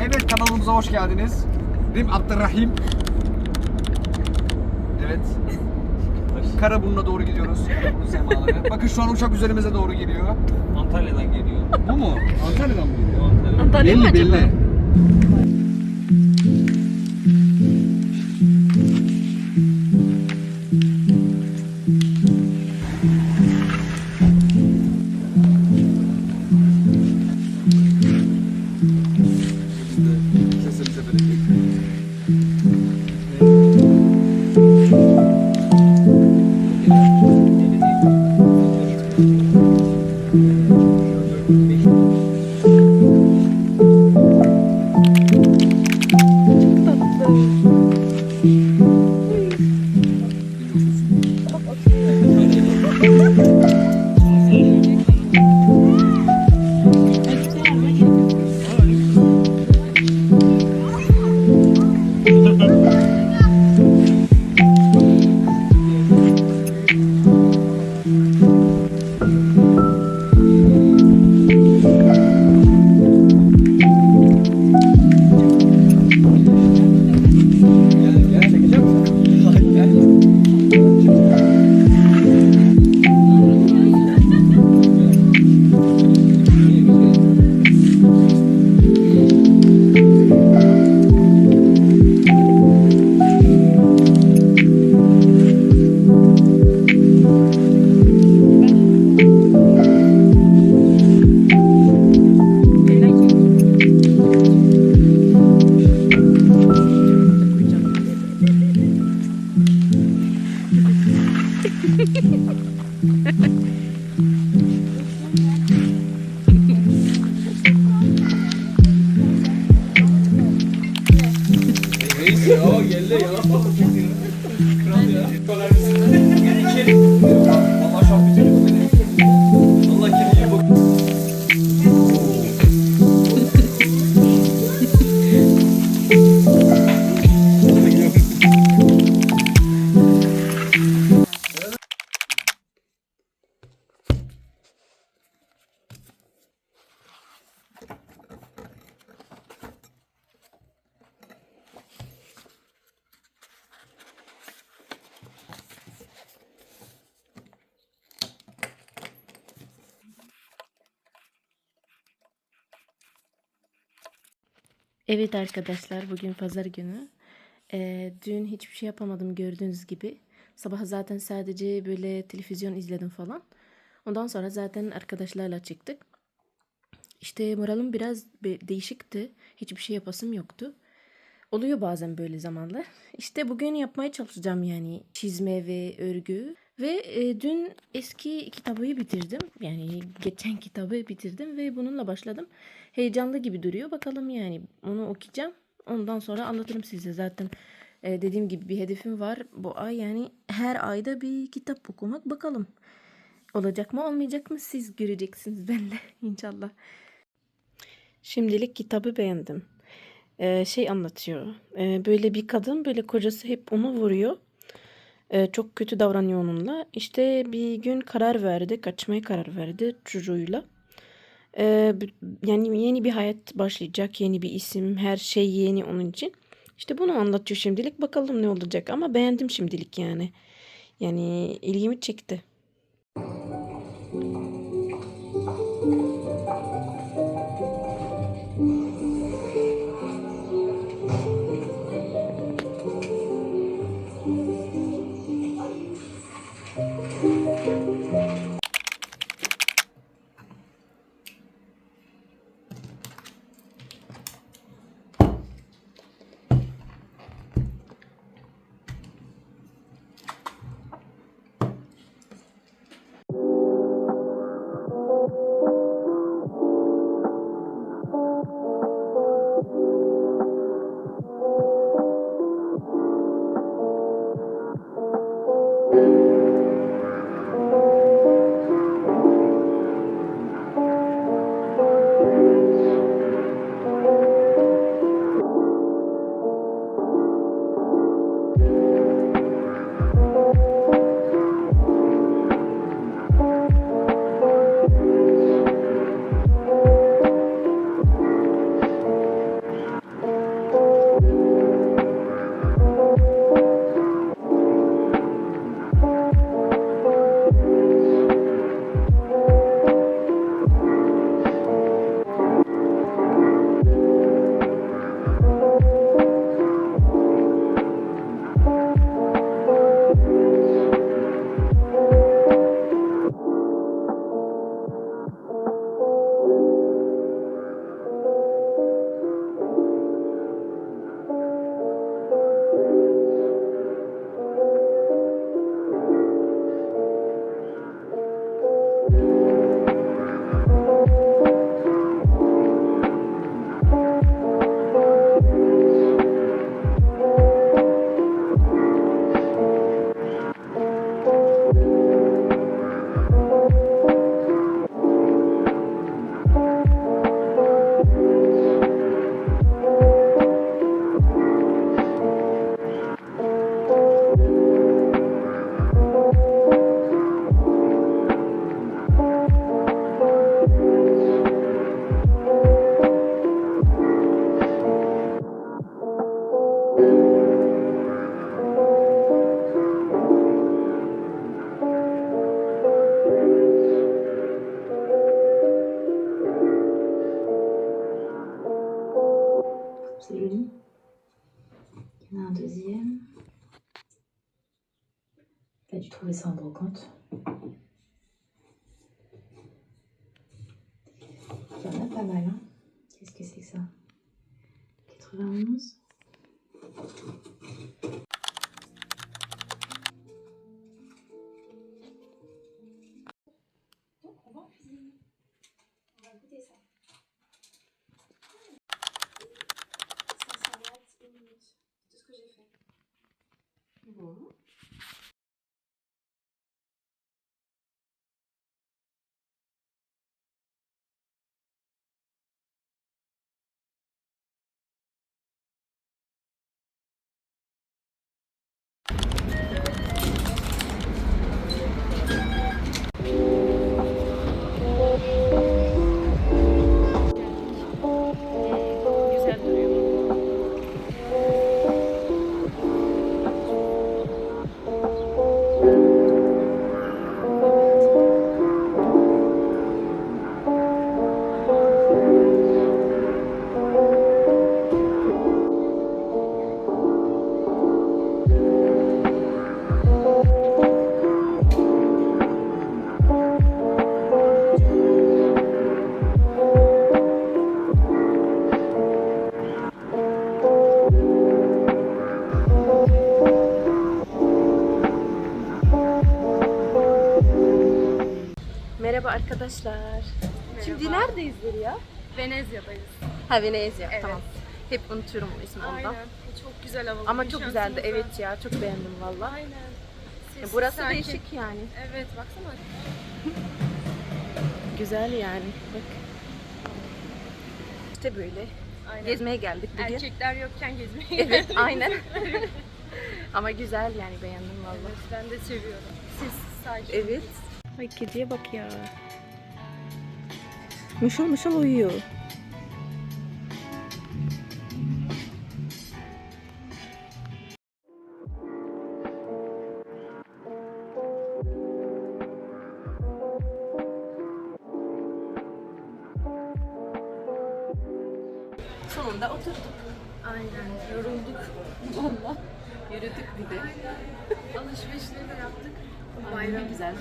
Evet kanalımıza hoş geldiniz. Rim Abdurrahim. Evet. Karaburun'a doğru gidiyoruz. Karaburun semaları. Bakın şu an uçak üzerimize doğru geliyor. Antalya'dan geliyor. Bu mu? Antalya'dan mı geliyor? Antalya. Antalya mı belli acaba? belli. Evet arkadaşlar bugün pazar günü. Ee, dün hiçbir şey yapamadım gördüğünüz gibi. Sabah zaten sadece böyle televizyon izledim falan. Ondan sonra zaten arkadaşlarla çıktık. İşte moralim biraz değişikti. Hiçbir şey yapasım yoktu. Oluyor bazen böyle zamanlar. İşte bugün yapmaya çalışacağım yani çizme ve örgü. Ve e, dün eski kitabı bitirdim. Yani geçen kitabı bitirdim ve bununla başladım. Heyecanlı gibi duruyor. Bakalım yani onu okuyacağım. Ondan sonra anlatırım size zaten. e, dediğim gibi bir hedefim var bu ay yani her ayda bir kitap okumak bakalım. Olacak mı olmayacak mı siz göreceksiniz benle inşallah. Şimdilik kitabı beğendim. Ee, şey anlatıyor. Ee, böyle bir kadın böyle kocası hep onu vuruyor. Ee, çok kötü davranıyor onunla. İşte bir gün karar verdi, kaçmaya karar verdi çocuğuyla. B- yani yeni bir hayat başlayacak, yeni bir isim, her şey yeni onun için. İşte bunu anlatıyor şimdilik. Bakalım ne olacak ama beğendim şimdilik yani. Yani ilgimi çekti. Música Il y en a pas mal, hein? Qu'est-ce que c'est que ça? 91 Güzel Merhaba arkadaşlar. Şimdi neredeyiz ya? Venezya'dayız. Ha Venezia. Evet. Tamam. Hep unutuyorum o ismi ondan. Aynen. Çok güzel hava. Ama çok güzeldi. Evet ya. Çok beğendim valla. Aynen. Sessiz, Burası sakin. değişik yani. Evet baksana. Güzel yani. Bak. İşte böyle. Aynen. Gezmeye geldik bugün. Erkekler yokken gezmeyi. Evet aynen. Ama güzel yani beğendim valla. Evet, ben de seviyorum. Sessiz sakin. Evet. Ay kediye bak ya. Mışıl mışıl uyuyor. Sonunda oturduk. Aynen. Yorulduk. Valla. Yürüdük bir de. Alışverişleri de yaptık. Bayram güzel.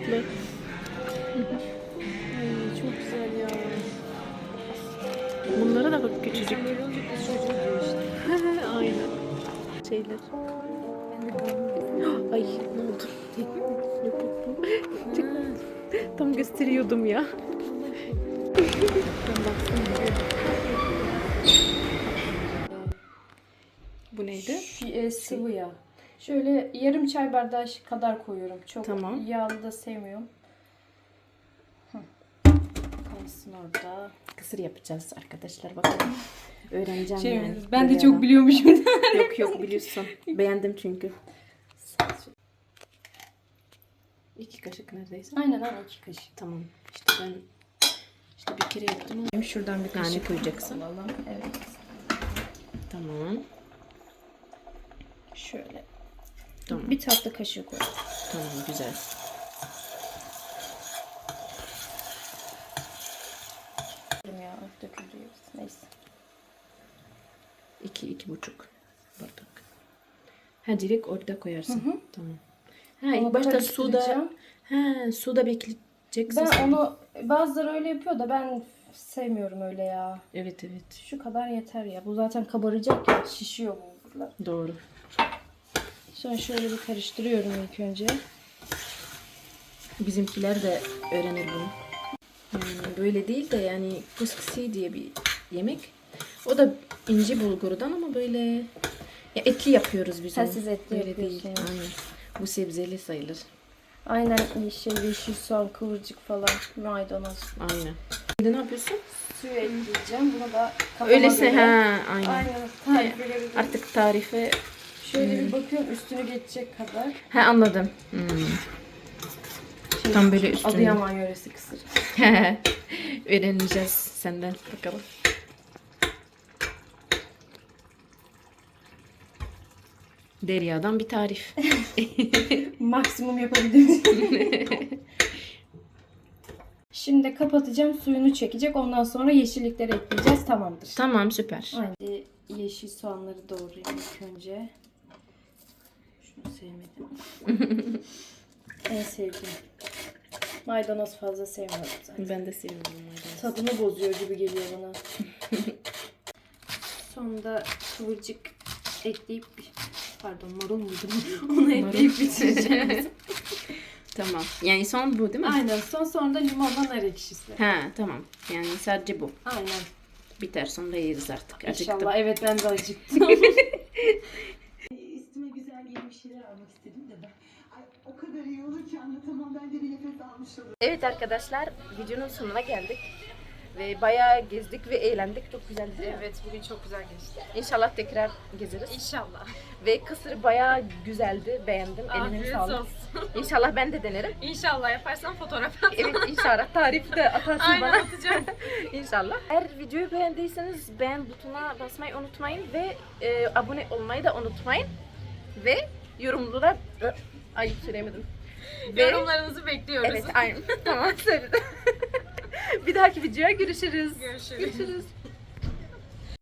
Tatlı. Ay çok güzel ya. Bunlara da bak küçücük. Aynen. Şeyler. Ay ne oldu? Tam gösteriyordum ya. Bu neydi? Şu, e, sıvı yağ. Şöyle yarım çay bardağı kadar koyuyorum. Çok Tamam. yağlı da sevmiyorum. Hı. Kalsın orada. Kısır yapacağız arkadaşlar bakalım. Öğreneceğim Şey, yani. ben de çok biliyormuşum. Yok yok biliyorsun. Beğendim çünkü. İki kaşık neredeyse. aynen aynen iki kaşık. Tamam. İşte ben işte bir kere yaptım ama Şuradan bir kaşık koyacaksın. alalım. Evet. tamam. Şöyle. Tamam. Bir tatlı kaşığı koy. Tamam güzel. Ya döküldü. Neyse. İki, iki buçuk bardak. Ha direkt orada koyarsın. Tamam. Ha ilk Onu başta suda ha suda bekleyeceksin. Ben sen. onu bazıları öyle yapıyor da ben sevmiyorum öyle ya. Evet evet. Şu kadar yeter ya. Bu zaten kabaracak ya. Şişiyor bu buralar. Doğru. Sonra şöyle bir karıştırıyorum ilk önce. Bizimkiler de öğrenir bunu. Hmm, böyle değil de yani kuskisi diye bir yemek. O da ince bulgurdan ama böyle ya etli yapıyoruz biz Ha, onu. siz etli Böyle değil. yapıyorsunuz. Aynen. Bu sebzeli sayılır. Aynen şey yeşil soğan, kıvırcık falan, maydanoz. Aynen. Ne yapıyorsun? Suyu ekleyeceğim. Bunu da kafama Öylese göre. ha aynen. Aynen. Değil. Artık tarife Şöyle bir bakıyorum üstünü geçecek kadar. ha anladım. Hmm. Şey, Tam böyle üstünü. Adıyaman yöresi kısır. Öğreneceğiz senden bakalım. Derya'dan bir tarif. Maksimum yapabildiğim. Şimdi kapatacağım. Suyunu çekecek. Ondan sonra yeşillikleri ekleyeceğiz. Tamamdır. tamam süper. Şimdi yeşil soğanları doğrayayım ilk önce. Sevmedim. en sevdiğim. Maydanoz fazla sevmiyorum zaten. Ben de seviyorum maydanoz. Tadını bozuyor gibi geliyor bana. Sonunda kıvırcık ekleyip pardon marul muydu? Onu ekleyip bitireceğim. Tamam. Yani son bu değil mi? Aynen. Son sonra da limonla nar ekşisi. Ha tamam. Yani sadece bu. Aynen. Biter sonra yeriz artık. Acıktım. İnşallah. Evet ben de acıktım. Yeni bir şeyler almak istedim de ben. Ay, o kadar iyi olur ki anlatamam. Ben de bir nefes almış olurum. Evet arkadaşlar videonun sonuna geldik. Ve bayağı gezdik ve eğlendik. Çok güzeldi. değil mi? evet bugün çok güzel geçti. İnşallah tekrar gezeriz. İnşallah. Ve kısır bayağı güzeldi. Beğendim. Eline sağlık. İnşallah ben de denerim. İnşallah yaparsan fotoğraf at. Evet inşallah tarifi de atarsın bana. atacağım. İnşallah. Eğer videoyu beğendiyseniz beğen butonuna basmayı unutmayın ve e, abone olmayı da unutmayın. Ve yorumlara... Ay söyleyemedim. Ve, Yorumlarınızı bekliyoruz. Evet aynen. tamam söyledim. Bir dahaki videoya görüşürüz. Görüşürüz. Görüşürüz.